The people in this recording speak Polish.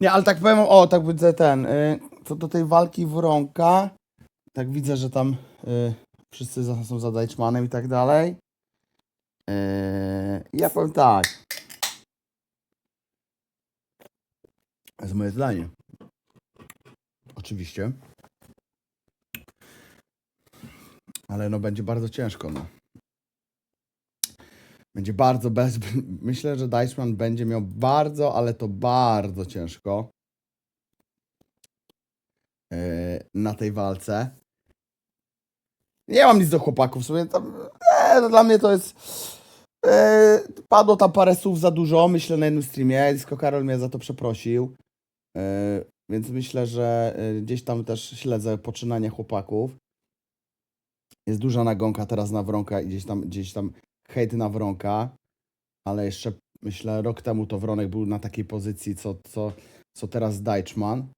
Nie, ale tak powiem, o, tak widzę ten, y, co do tej walki Wronka, tak widzę, że tam y, wszyscy są za Deichmanem i tak dalej. Y, ja powiem tak. To jest moje zdanie. Oczywiście. Ale no będzie bardzo ciężko, no. Będzie bardzo bez... Myślę, że Deichmann będzie miał bardzo, ale to bardzo ciężko yy, na tej walce. Nie mam nic do chłopaków, w sumie tam, e, no dla mnie to jest... e, padło tam parę słów za dużo, myślę na jednym streamie, Disco Karol mnie za to przeprosił. E, więc myślę, że gdzieś tam też śledzę poczynania chłopaków. Jest duża nagonka teraz na Wronka i gdzieś tam, gdzieś tam hejt na Wronka, ale jeszcze myślę rok temu to Wronek był na takiej pozycji, co, co, co teraz Deichmann.